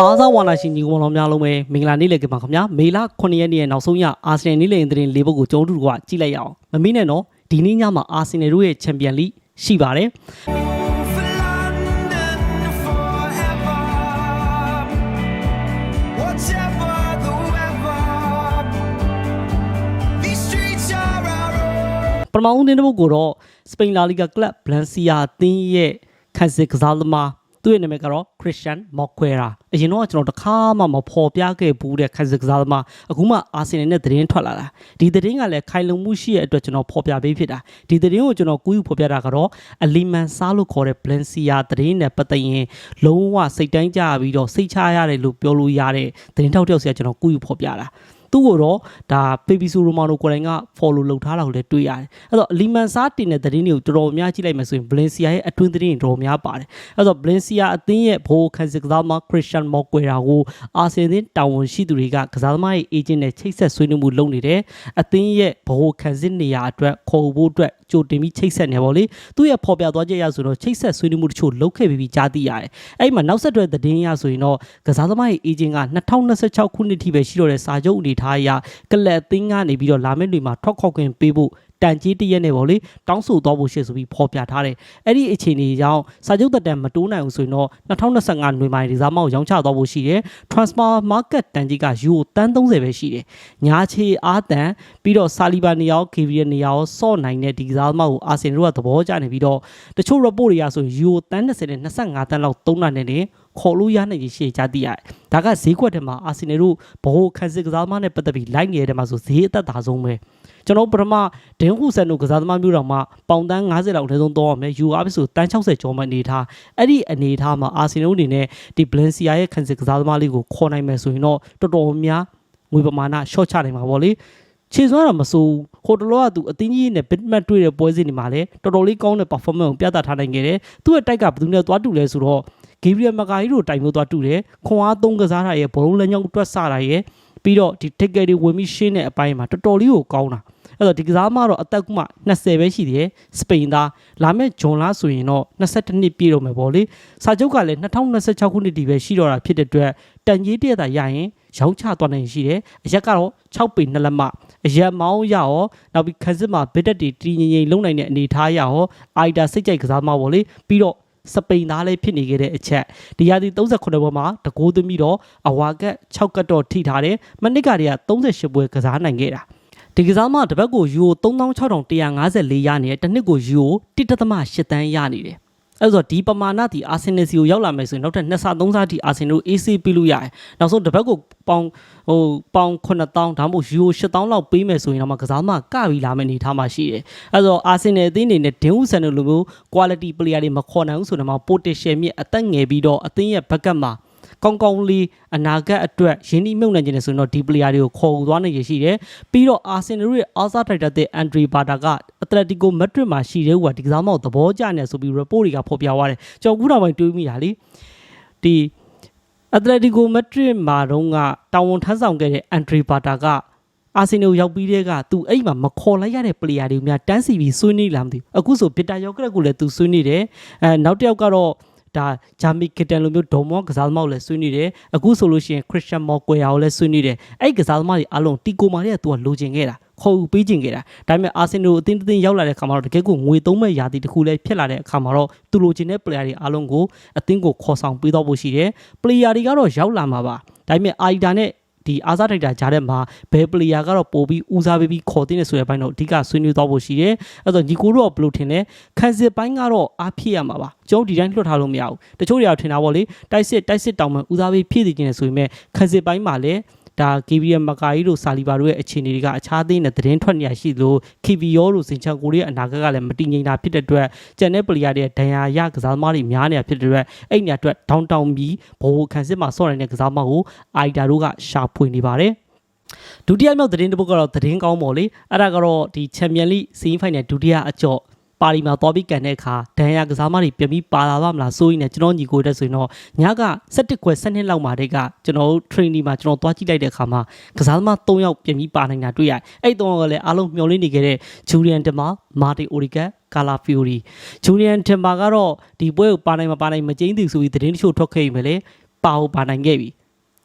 အားစားဝါနာရှင်ညီကောင်တော်များလုံးပဲမင်္ဂလာနေ့လည်ကပါခင်ဗျာမေလ9ရက်နေ့ရဲ့နောက်ဆုံးရအာဆင်နယ်နေ့လည်သတင်းလေးပုဒ်ကိုကျွန်တော်တို့ကကြည့်လိုက်ရအောင်မမေ့နဲ့နော်ဒီနေ့ညမှာအာဆင်နယ်တို့ရဲ့ချန်ပီယံလိရှိပါတယ် For London forever. Whatever the weather, these streets are our own. ပထမဦးသတင်းတစ်ပုဒ်ကိုတော့စပိန်လာလီဂါကလပ်ဘလန်စီယာအသင်းရဲ့ခန်းစစ်ကစားသမား သူ့ရဲ့နာမည်ကတော့ Christian Moquera အရင်တော့ကျွန်တော်တစ်ခါမှမဖော်ပြခဲ့ဘူးတဲ့ခန်းစစ်ကစားသမားအခုမှအာဆင်နယ်နဲ့သတင်းထွက်လာတာဒီသတင်းကလည်းခိုင်လုံမှုရှိတဲ့အတွက်ကျွန်တော်ဖော်ပြပေးဖြစ်တာဒီသတင်းကိုကျွန်တော်ကူးယူဖော်ပြတာကတော့အလီမန်စားလို့ခေါ်တဲ့ Valencia သတင်းနဲ့ပတ်သက်ရင်လုံးဝစိတ်တိုင်းကြပြီးတော့စိတ်ချရတယ်လို့ပြောလို့ရတဲ့သတင်းထောက်တစ်ယောက်စီကကျွန်တော်ကူးယူဖော်ပြတာ သူ့ကိုတော့ဒါပေပီဆိုရိုမာနိုကိုယ်တိုင်က follow လုပ်ထားတာကိုလည်းတွေ့ရတယ်။အဲ့တော့လီမန်ဆာတင်တဲ့သတင်းတွေကိုတော်တော်များကြည့်လိုက်မယ်ဆိုရင်ဘလင်စီယာရဲ့အတွင်းသတင်းတွေတော်တော်များပါတယ်။အဲ့တော့ဘလင်စီယာအသင်းရဲ့ဘိုးခန်းစစ်ကစားသမားခရစ်စတန်မော့ကွေရာကိုအာဆင်သင်းတာဝန်ရှိသူတွေကကစားသမားရဲ့ agent နဲ့ချိတ်ဆက်ဆွေးနွေးမှုလုပ်နေတယ်။အသင်းရဲ့ဘိုးခန်းစစ်နေရာအတွက်ခေါ်ဖို့အတွက်ကြိုတင်ပြီးချိတ်ဆက်နေပါလေ။သူ့ရဲ့ဖော်ပြသွားချက်ရဆိုတော့ချိတ်ဆက်ဆွေးနွေးမှုတချို့လုပ်ခဲ့ပြီးပြီးကြားသိရတယ်။အဲ့ဒီမှာနောက်ဆက်တွဲသတင်းရဆိုရင်တော့ကစားသမားရဲ့ agent က2026ခုနှစ်ထိပဲရှိတော့တဲ့စာချုပ်အနေထားအရကလပ်အသင်းကနေပြီးတော့လာမယ့်တွေမှာထွက်ခေါက်ခွင့်ပေးဖို့တန်ကြီးတရက်နဲ့ပေါ့လေတောင်းဆိုသွားဖို့ရှိဆိုပြီးဖော်ပြထားတယ်အဲ့ဒီအခြေအနေကြောင့်စာချုပ်သက်တမ်းမတိုးနိုင်ဘူးဆိုရင်တော့2025နွေမာဒီဇာမောက်ရောင်းချသွားဖို့ရှိတယ် transfer market တန်ကြီးကယူရိုတန်း30ပဲရှိတယ်ညာချေအားတန်ပြီးတော့ဆာလီဘာနေရာကို KVR နေရာကိုစော့နိုင်တဲ့ဒီကစားသမားကိုအာဆင်တို့ကသဘောကျနေပြီးတော့တချို့ report တွေကဆိုယူရိုတန်း30နဲ့25တန်းလောက်သုံးတာနဲ့နေ ခေါ်လို့ရနိုင်ကြီးရှေ့ကြသိရတယ်။ဒါကဈေးကွက်ထဲမှာအာဆင်နယ်တို့ဘိုးခန်းစစ်ကစားသမားနဲ့ပတ်သက်ပြီးလိုက်နေတဲ့ထဲမှာဆိုဈေးအသက်သာဆုံးပဲ။ကျွန်တော်ပထမဒင်းခုဆန်တို့ကစားသမားမျိုးတော်မှာပေါင်တန်း90လောက်အထက်ဆုံးတော့ရမယ်။ UR ဆိုတန်း60ကျော်မှအနေထား။အဲ့ဒီအနေထားမှာအာဆင်နယ်အနေနဲ့ဒီ Valencia ရဲ့ခန်းစစ်ကစားသမားလေးကိုခေါ်နိုင်မယ်ဆိုရင်တော့တော်တော်များငွေပမာဏ short ချနိုင်မှာပေါ့လေ။ခြေစွမ်းတာမစိုးဘူးဟိုတလောကသူအတင်းကြီးနဲ့ bit map တွေ့တဲ့ပွဲစဉ်တွေမှာလည်းတော်တော်လေးကောင်းတဲ့ performance ကိုပြသထားနိုင်ခဲ့တယ်သူ့ရဲ့တိုက်ကဘယ်သူနဲ့သွားတူလဲဆိုတော့ ဂေဘရီယယ်မကာဂျီတို့တိုင်မျိုးသွားတူတယ်ခွန်အားသုံးကစားတာရဲ့ဘလုံးလက်ညောင်းတွက်ဆတာရဲ့ပြီးတော့ဒီ ticket တွေဝင်ပြီးရှင်းတဲ့အပိုင်းမှာတော်တော်လေးကိုကောင်းတာအဲ့တော့ဒီကစားမတော့အသက်ကမှ20ပဲရှိသေးတယ်စပိန်သားလာမဲ့ဂျွန်လားဆိုရင်တော့22နှစ်ပြည့်တော့မယ်ပေါ့လေစာချုပ်ကလည်း2026ခုနှစ်ဒီပဲရှိတော့တာဖြစ်တဲ့အတွက်တန်ကြီးတရက်တာရရင်ရောင်းချသွားနိုင်ရှိတယ်အရက်ကတော့6ပေ2လက်မအရက်မောင်းရရောနောက်ပြီးခန်းစစ်မှာဘစ်တက်တီတီငိမ့်ငိမ့်လုံနိုင်တဲ့အနေထားရရောအိုက်တာစိတ်ကြိုက်ကစားမပေါ့လေပြီးတော့ စပိန်သားလေးဖြစ်နေခဲ့တဲ့အချက်ဒီရာသီ38ပွဲမှာတကိုးသမီးတော့အဝါကက်6ကတ်တော့ထိထားတယ်မနစ်ကတည်းက38ပွဲကစားနိုင်ခဲ့တာဒီကစားမတစ်ပတ်ကိုယူရို36,154ရနေတယ်တစ်နှစ်ကိုယူရို1.8တန်းရနေတယ် အဲ့ဆိုဒီပမာဏဒီအာဆင်နယ်စီကိုရောက်လာမယ်ဆိုရင်နောက်ထပ်နှစ်ဆသုံးဆဒီအာဆင်တို့ AC ပြီးလို့ရတယ်နောက်ဆုံးတစ်ပတ်ကိုပေါင်ဟိုပေါင်9000ဒါမှမဟုတ်ယူရို8000လောက်ပေးမယ်ဆိုရင်တော့မှကစားမကပြီးလာမယ့်အနေထားမှာရှိတယ်အဲ့ဆိုအာဆင်နယ်အသင်းအနေနဲ့ဒင်းဦးဆန်တို့လိုမျိုး quality player တွေမခေါ်နိုင်ဘူးဆိုတော့မှ potential မြင့်အသက်ငယ်ပြီးတော့အသင်းရဲ့ဘက်ကမှာ ကောင်းကောင်းလေးအနာဂတ်အတွက်ရင်းနှီးမြှုပ်နှံခြင်းနဲ့ဆိုရင်တော့ဒီ player တွေကိုခေါ်ယူသွားနိုင်ရရှိတယ်ပြီးတော့ Arsenal ရဲ့ Alza Director တဲ့ Andre Bata က Atletico Madrid မှာရှိတဲ့ဟိုကဒီကစားမောက်သဘောကျနေဆိုပြီး report တွေကဖော်ပြသွားတယ်ကျွန်တော်ခုနောက်ပိုင်းတွေးမိတာလေဒီ Atletico Madrid မှာတော့ကတာဝန်ထမ်းဆောင်ခဲ့တဲ့ Andre Bata ကအာဆင်နယ်ရောက်ပြီးတဲ့ကသူအဲ့မှာမခေါ်လိုက်ရတဲ့ player တွေများတန်းစီပြီးဆွေးနွေးလာမသိဘူးအခုဆိုဗစ်တာယောကရက်ကိုလည်းသူဆွေးနွေးတယ်အဲနောက်တစ်ယောက်ကတော့ ဒါဂျာမီကီတန်လိုမျိုးဒေါ်မောကစားသမားကိုလည်းဆွေးနွေးတယ်အခုဆိုလို့ရှိရင်ခရစ်စတန်မော်ကွယ်ယာကိုလည်းဆွေးနွေးတယ်အဲ့ဒီကစားသမားတွေအလုံးတီကိုမာတွေကသူကလိုချင်ခဲ့တာခေါ်ယူပေးချင်ခဲ့တာဒါပေမဲ့အာဆင်နယ်ကိုအတင်းတင်းရောက်လာတဲ့အခါမှာတော့တကယ်ကိုငွေသုံးမဲ့ယာတီတစ်ခုလည်းဖြစ်လာတဲ့အခါမှာတော့သူလိုချင်တဲ့ player တွေအလုံးကိုအတင်းကိုခေါ်ဆောင်ပေးတော့ဖို့ရှိတယ် player တွေကတော့ရောက်လာမှာပါဒါပေမဲ့အာရီတာနဲ့ ဒီအာဇာတိုက်တာကြားထဲမှာဘယ်ပလီယာကတော့ပို့ပြီးဦးစားပေးပြီးခေါ်တဲ့ဆိုတဲ့ဘိုင်းတော့အဓိကဆွေးနွေးသွားဖို့ရှိတယ်။အဲ့တော့ညီကိုတို့ကဘယ်လိုထင်လဲခန်းစစ်ပိုင်းကတော့အားဖြည့်ရမှာပါ။ကျွန်တော်ဒီတိုင်းလွှတ်ထားလို့မရဘူး။တချို့တွေကထင်တာပေါ့လေတိုက်စစ်တိုက်စစ်တောင်မှဦးစားပေးဖြည့်သိခြင်းနဲ့ဆိုပေမဲ့ခန်းစစ်ပိုင်းမှာလည်း ဒါ KBM မကာကြီးတို့ဆာလီဘာတို့ရဲ့အခြေအနေတွေကအခြားသိတဲ့သတင်းထွက်နေရရှိလို့ KBO တို့စင်ချန်ကိုတွေရဲ့အနာဂတ်ကလည်းမတည်ငြိမ်တာဖြစ်တဲ့အတွက်ကျန်တဲ့ပလီယာတွေရဲ့ဒဏ်ရာရကစားသမားတွေများနေတာဖြစ်တဲ့အတွက်အဲ့ညာအတွက်ဒေါင်းတောင်ပြီးဘိုးခန်းစစ်မှာဆော့နေတဲ့ကစားသမားကိုအိုက်တာတို့ကရှာဖွေနေပါတယ်ဒုတိယမြောက်သတင်းတစ်ပုဒ်ကတော့သတင်းကောင်းပေါ့လေအဲ့ဒါကတော့ဒီချန်ပီယံလိစီးဖိုင်နယ်ဒုတိယအကျော့ ပါရီမှာသွားပြီးကန်တဲ့အခါဒဏ်ရာကစားမတွေပြန်ပြီးပါလာပါမလားစိုးရင်လည်းကျွန်တော်ညီကိုတဲ့ဆိုရင်တော့ညက17ခွဲ17လောက်မှာတည်းကကျွန်တော်တို့ training မှာကျွန်တော်သွားကြည့်လိုက်တဲ့အခါမှာကစားသမား3ယောက်ပြန်ပြီးပါနိုင်တာတွေ့ရတယ်အဲ့3ယောက်ကလည်းအားလုံးမျှော်လင့်နေခဲ့တဲ့ဂျူလီယန်တမာမာတီအိုရီကတ်ကာလာဖီယိုရီဂျူလီယန်တင်ပါကတော့ဒီပွဲကိုပါနိုင်မပါနိုင်မကျင်းသူဆိုပြီးသတင်းတချို့ထွက်ခဲ့ပြီပဲလေပါအောင်ပါနိုင်ခဲ့ပြီ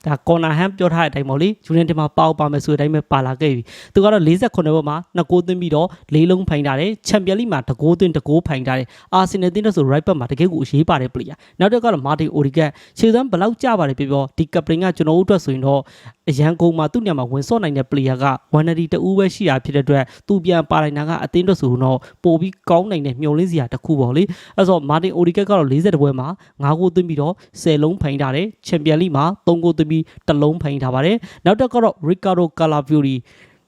ဒါကော်နာဟမ်ပြောထားတဲ့အတိုင်းပေါ့လေယူနိုက်တက်မှာပါအောင်ပါမယ်ဆိုတဲ့အတိုင်းပဲပါလာခဲ့ပြီသူကတော့48ဘောမှာ2ဂိုးသွင်းပြီးတော့၄လုံးဖိုင်ထားတယ်ချန်ပီယံလိမှာ2ဂိုးသွင်း2ဂိုးဖိုင်ထားတယ်အာဆင်နယ်တင်းတော့ဆို right back မှာတကယ်ကိုအရေးပါတဲ့ player နောက်တစ်ကတော့မာတင်အိုဒီဂတ်ခြေစမ်းဘလောက်ကြပါတယ်ပြောပြောဒီကပရင်ကကျွန်တော်တို့အတွက်ဆိုရင်တော့အရန်ကုန်မှာသူ့ညမှာဝင်စော့နိုင်တဲ့ player က190တူပဲရှိတာဖြစ်တဲ့အတွက်သူပြန်ပါလိုက်တာကအသင်းအတွက်ဆိုတော့ပို့ပြီးကောင်းနိုင်တဲ့မျှော်လင့်စရာတစ်ခုပေါ့လေအဲဆိုမာတင်အိုဒီဂတ်ကတော့40ပွဲမှာ9ဂိုးသွင်းပြီးတော့10လုံးဖိုင်ထားတယ်ချန်ပီယံလိမှာ3ဂိုးသွင်းပြီး1လုံးဖိုင်ထားပါတယ်နောက်တစ်ကတော့ Ricardo Calafiori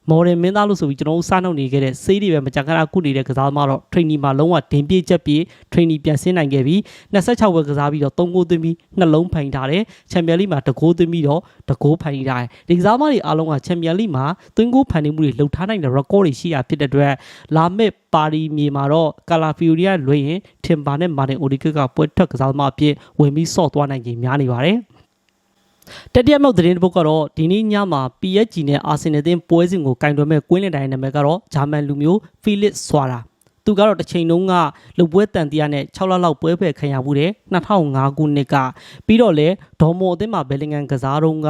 မော်ဒယ်မင်းသားလို့ဆိုပြီးကျွန်တော်တို့စားနှုတ်နေခဲ့တဲ့စေးတွေပဲမကြာခဏကုနေတဲ့ကစားသမားတော့ training မှာလုံးဝဒင်ပြေးချက်ပြေး training ပြန်ဆင်းနိုင်ခဲ့ပြီး26ပွဲကစားပြီးတော့3ဂိုးသွင်းပြီးနှလုံးဖိုင်ထားတယ်ချန်ပီယံလိမှာ2ဂိုးသွင်းပြီးတော့2ဂိုးဖိုင်ထားတယ်ဒီကစားသမားတွေအားလုံးကချန်ပီယံလိမှာသွင်းဂိုးဖန်နေမှုတွေလှုပ်ထားနိုင်တဲ့ record တွေရှိတာဖြစ်တဲ့အတွက်လာမစ်ပါရီမြေမှာတော့ကာလာဖီယိုရီကလွှဲရင်ထင်ပါနဲ့မာတင်အိုဒီကစ်ကပွဲထွက်ကစားသမားအဖြစ်ဝင်ပြီးဆော့သွားနိုင်ခြင်းများနေပါတယ် တတိယမြောက်သတင်းတစ်ပုဒ်ကတော့ဒီနေ့ညမှာ PSG နဲ့အာဆင်နယ်အသင်းပွဲစဉ်ကိုကင်တွယ်မဲ့ကွင်းလင်တိုင်းနာမည်ကတော့ဂျာမန်လူမျိုးဖီလစ်ဆွာရာသူကတော့တစ်ချိန်လုံးကလူပွဲတန်တရားနဲ့6လလောက်ပွဲဖက်ခံရမှုတဲ့2005ခုနှစ်ကပြီးတော့လေဒေါ်မိုအသင်းမှာဘယ်လင်ဂန်ကစားတော့က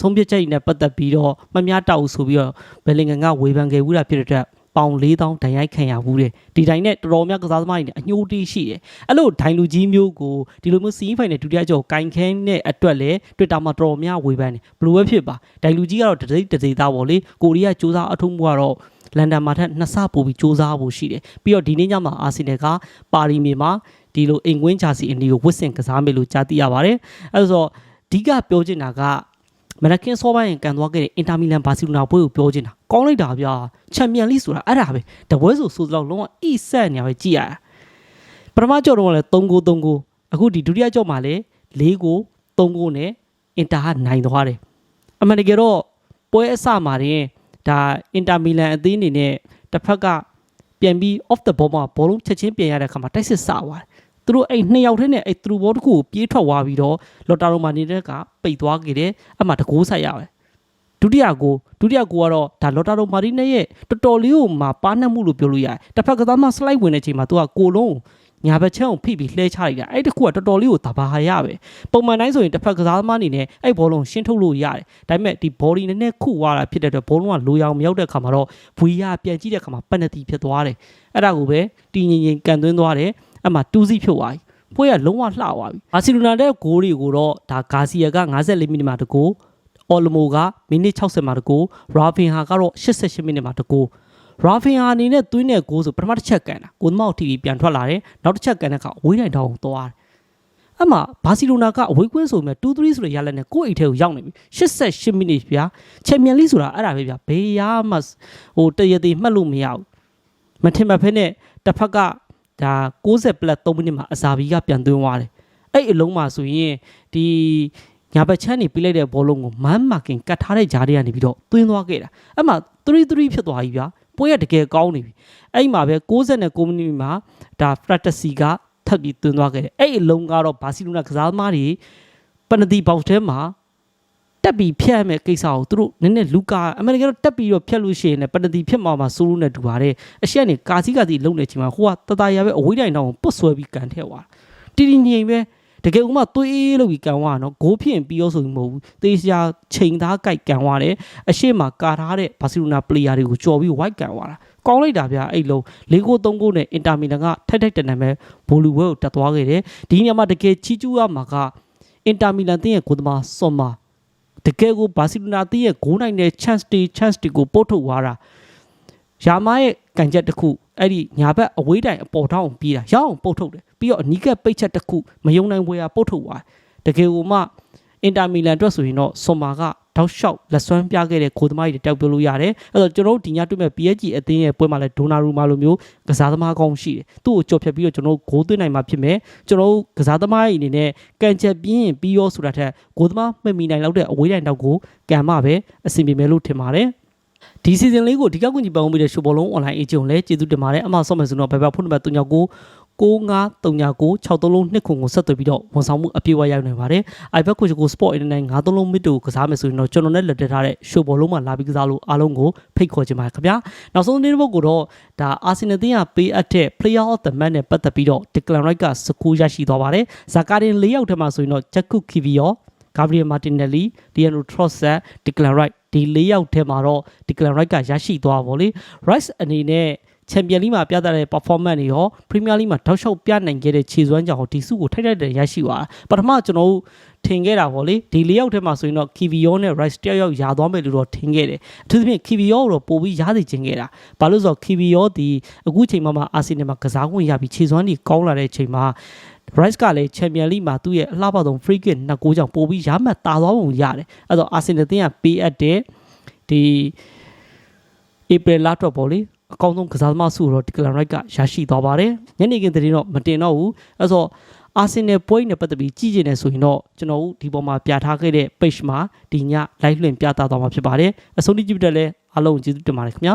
ဆုံးဖြတ်ချက်တွေနဲ့ပတ်သက်ပြီးတော့မများတောက်ဆိုပြီးတော့ဘယ်လင်ဂန်ကဝေဖန်ခဲ့ဘူးတာဖြစ်တဲ့အတွက် ပေါင်4000ဒဏ်ရိုက်ခံရဘူးတဲ့ဒီတိုင်းနဲ့တော်တော်များကစားသမားတွေနဲ့အညှိုးတီးရှိတယ်အဲ့လိုဒိုင်လူကြီးမျိုးကိုဒီလိုမျိုးစီးဖိုင်နဲ့ဒုတိယကြောကင်ခန်းတဲ့အတွက်လေ Twitter မှာတော်တော်များဝေဖန်တယ်ဘယ်လိုပဲဖြစ်ပါဒိုင်လူကြီးကတော့တစိမ့်တစိမ့်သားပေါ့လေကိုရီးယားစူးစမ်းအထုံးမှုကတော့လန်ဒန်မှာထက်နှစ်ဆပိုပြီးစူးစမ်းဖို့ရှိတယ်ပြီးတော့ဒီနေ့ညမှာအာဆင်နယ်ကပါရီမြေမှာဒီလိုအိမ်ကွင်းဂျာစီအန်ဒီကိုဝစ်စင်ကစားမယ်လို့ကြားသိရပါတယ်အဲဒါဆိုတော့အဓိကပြောချင်တာက မနက်ခင်းစောပိုင်းရင်ကန်သွားခဲ့တဲ့အင်တာမီလန်ဘာစီလိုနာပွဲကိုပြောချင်တာကောင်းလိုက်တာဗျာချန်ပီယံလိဆိုတာအဲ့ဒါပဲတပွဲဆိုဆိုတော့လုံးဝအီဆက်နေရပဲကြည်ရတာပထမကြော်တော့လည်း3ဂိုး3ဂိုးအခုဒီဒုတိယကြော်မှာလည်း4ဂိုး3ဂိုးနဲ့အင်တာကနိုင်သွားတယ်အမှန်တကယ်တော့ပွဲအစမှာတင်ဒါအင်တာမီလန်အသင်းအနေနဲ့တစ်ဖက်ကပြန်ပြီး off the ball မှာဘောလုံးချက်ချင်းပြန်ရတဲ့အခါမှာတိုက်စစ်စသွားတယ် သူတို့အဲ့နှစ်ယောက်ထဲနဲ့အဲ့သူတို့ဘောတစ်ခုကိုပြေးထွက်သွားပြီးတော့လော်တာရိုမာနေတဲ့ကပိတ်သွားခဲ့တယ်အမှတကိုးဆက်ရပဲဒုတိယကိုဒုတိယကိုကတော့ဒါလော်တာရိုမာရီနဲ့ရဲ့တော်တော်လေးကိုမှပါနှက်မှုလို့ပြောလို့ရတယ်တစ်ဖက်ကသားမှ slide ဝင်တဲ့အချိန်မှာသူကကိုလုံးညာဘက်ချမ်းကိုဖိပြီးလှဲချလိုက်တာအဲ့တခုကတော်တော်လေးကိုတဘာဟာရပဲပုံမှန်တိုင်းဆိုရင်တစ်ဖက်ကစားသမားအနေနဲ့အဲ့ဘောလုံးရှင်းထုတ်လို့ရတယ်ဒါပေမဲ့ဒီ body နည်းနည်းခုသွားတာဖြစ်တဲ့အတွက်ဘောလုံးကလိုရအောင်မရောက်တဲ့အခါမှာတော့ဗီယာပြန်ကြည့်တဲ့အခါမှာပက်နတီဖြစ်သွားတယ်အဲ့ဒါကိုပဲတည်ငြိမ်ငြိမ်ကန်သွင်းသွားတယ် အဲ့မှာ2စီဖြစ်သွားပြီပွဲကလုံးဝလှသွားပြီဘာစီလိုနာတဲ့ဂိုးတွေကိုတော့ဒါဂါစီယာက54မိနစ်မှာတကူအော်လမိုကမိနစ်60မှာတကူရာဖင်ဟာကတော့88မိနစ်မှာတကူရာဖင်ဟာအနေနဲ့သွင်းတဲ့ဂိုးဆိုပထမတစ်ချက်ကန်တာကိုမောက်တီဗီပြန်ထွက်လာတယ်နောက်တစ်ချက်ကန်တဲ့အခါအဝေးတိုင်တောင်သွားတယ်အမှဘာစီလိုနာကအဝေးကွင်းဆိုမြဲ2-3ဆိုတဲ့ရလက်နဲ့ကိုယ့်အိတ်ထဲကိုရောက်နေပြီ88မိနစ်ဗျာချန်ပီယံလိဆိုတာအဲ့ဒါပဲဗျာဘေးရမှဟိုတရသေးမှတ်လို့မရဘူးမထင်မှတ်ဖက်နဲ့တစ်ဖက်က ဒါ60 plus 3မိနစ်မှာအစာဘီကပြန်သွင်းသွားတယ်အဲ့အလုံးမှာဆိုရင်ဒီညာဘက်ချမ်းနေပြလိုက်တဲ့ဘောလုံးကိုမန်းမာကင်ကတ်ထားတဲ့ဂျားတွေကနေပြီးတော့သွင်းသွားခဲ့တာအဲ့မှာ3-3ဖြစ်သွားပြီဗျာပွဲရတကယ်ကောင်းနေပြီအဲ့မှာပဲ69မိနစ်မှာဒါ Fratesi ကထပ်ပြီးသွင်းသွားခဲ့တယ်အဲ့အလုံးကတော့ဘာစီလိုနာကစားသမားတွေပနတီဘောက်ထဲမှာ တက်ပြီးဖြတ်ရမယ့်ကိစ္စကိုသူတို့နည်းနည်းလူကာအမေရိကန်တော့တက်ပြီးတော့ဖြတ်လို့ရှိရင်လည်းပနတီဖြတ်မှာမှာစိုးလို့နဲ့တူပါတယ်အရှက်နေကာစီကာစီလုံနေချိန်မှာဟိုကတတရာပဲအဝေးတိုင်တောင်ပုတ်ဆွဲပြီးကန်ထဲသွားတီတီငိမ်ပဲတကယ်ဥမာသွေးလို့ပြီးကန်သွားနော်ဂိုးဖြစ်ရင်ပြီးရောဆိုရင်မဟုတ်ဘူးတေးရှာချိန်သားကြိုက်ကန်သွားတယ်အရှိမကာထားတဲ့ဘာစီလိုနာပလေယာတွေကိုကြော်ပြီးဝိုက်ကန်သွားတာကောင်းလိုက်တာဗျာအဲ့လုံး၄ကို၃ကိုနဲ့အင်တာမီလန်ကထိုက်ထိုက်တန်တန်ပဲဘိုလူဝဲကိုတက်သွားခဲ့တယ်ဒီညမှာတကယ်ချီကျူးရမှာကအင်တာမီလန်တင်းရဲ့ကိုသမားဆွန်မာ တကယ်ကိုဘာစီလိုနာတင်းရဲ့ဂိုးနိုင်တဲ့ chance တွေ chance တွေကိုပို့ထုတ်သွားတာယာမားရဲ့ကန်ချက်တစ်ခုအဲ့ဒီညာဘက်အဝေးတိုင်အပေါ်ထောင်းပြေးတာရအောင်ပုတ်ထုတ်တယ်ပြီးတော့အနီးကပ်ပိတ်ချက်တစ်ခုမယုံနိုင်ပွဲကပုတ်ထုတ်သွားတကယ်ကိုမှအင်တာမီလန်အတွက်ဆိုရင်တော့ဆွန်မာက တောက်လျှောက်လက်စွမ်းပြခဲ့တဲ့ခိုးသမားတွေတောက်ပြလို့ရတယ်အဲ့တော့ကျွန်တော်တို့ဒီညတွေ့မဲ့ PSG အသင်းရဲ့ပွဲမှာလဲဒိုနာရူမာလိုမျိုးကစားသမားကောင်းရှိတယ်သူ့ကိုကြော်ဖြတ်ပြီးတော့ကျွန်တော်တို့ဂိုးသွင်းနိုင်မှာဖြစ်မယ်ကျွန်တော်တို့ကစားသမားတွေအနေနဲ့ကန်ချက်ပြင်းရင်ပြီးရောဆိုတာထက်ဂိုးသမားမှတ်မိနိုင်လောက်တဲ့အဝေးတိုင်တော့ကိုကန်မှပဲအဆင်ပြေမယ်လို့ထင်ပါတယ်ဒီ season လေးကိုဒီကောက်ကွန်ကြီးပန်ဝင်ပြီးတဲ့ရှိုဘောလုံး online agent ကိုလည်းကျေးဇူးတင်ပါတယ်အမှဆော့မယ်ဆိုတော့ဘယ်ဘက်ဖုန်းနံပါတ်369 953963နှစ်ခုကိုဆက်သွယ်ပြီးတော့ဝန်ဆောင်မှုအပြည့်အဝရောက်နေပါတယ်။ iBet Coach ကို Sport Internet 93လုံးမစ်တူကိုကစားမယ်ဆိုရင်တော့ကျွန်တော်နဲ့လက်ထပ်ထားတဲ့ show ဘောလုံးမှာလာပြီးကစားလို့အားလုံးကိုဖိတ်ခေါ်ချင်ပါတယ်ခင်ဗျာ။နောက်ဆုံးသတင်းတစ်ပုဒ်ကတော့ဒါ Arsenal တင်းကပေးအပ်တဲ့ Player of the Match နဲ့ပတ်သက်ပြီးတော့ Declan Rice ကစကူရရှိသွားပါတယ်။ဇာကာတင်၄ယောက်ထဲမှာဆိုရင်တော့ Jacob Kivior Gabriel Martinelli, Leandro Trossard, Declan Rice ဒီ၄ယောက်ထဲမှာတော့ Declan Rice ကရရှိသွားပါဗောလေ။ Rice အနေနဲ့ ချန်ပီယံလိမှာပြသတဲ့ performance တွေရောပရီးမီးယားလိမှာတောက်လျှောက်ပြနိုင်ခဲ့တဲ့ခြေစွမ်းကြောင့်ဒီစုကိုထိုက်ထိုက်တန်ရရှိသွားတာပထမကျွန်တော်တို့ထင်ခဲ့တာဗောလေဒီ၄ယောက်ထဲမှာဆိုရင်တော့ Kivio နဲ့ Rice တယောက်ယောက်ယာသွားမယ်လို့တော့ထင်ခဲ့တယ်အထူးသဖြင့် Kivio ကိုတော့ပို့ပြီးရားသိချင်ခဲ့တာဘာလို့လဲဆိုတော့ Kivio ဒီအခုချိန်မှာမှအာဆင်နယ်မှာကစားခွင့်ရပြီးခြေစွမ်းတွေကောင်းလာတဲ့အချိန်မှာ Rice ကလည်း Champion League မှာသူ့ရဲ့အလှပဆုံး free kick နှစ်ကိုးကြောင့်ပို့ပြီးရမှတ်တာသွားပုံရတယ်အဲ့တော့ Arsenal တင်းကပေးအပ်တဲ့ဒီ April လတော့ပေါ့လေ အကောင်းဆုံးကစားသမားစုကိုတော့ Declan Rice ကရရှိသွားပါတယ်ညနေခင်းသတင်းတော့မတင်တော့ဘူးအဲ့တော့အာဆင်နယ်ပွဲနဲ့ပတ်သက်ပြီးကြည့်ကျင်နေဆိုရင်တော့ကျွန်တော်တို့ဒီပေါ်မှာပြထားခဲ့တဲ့ page မှာဒီည live လွှင့်ပြသသွားမှာဖြစ်ပါတယ်အဆုံးထိကြည့်ပြတဲ့လဲအားလုံးကျေးဇူးတင်ပါတယ်ခင်ဗျာ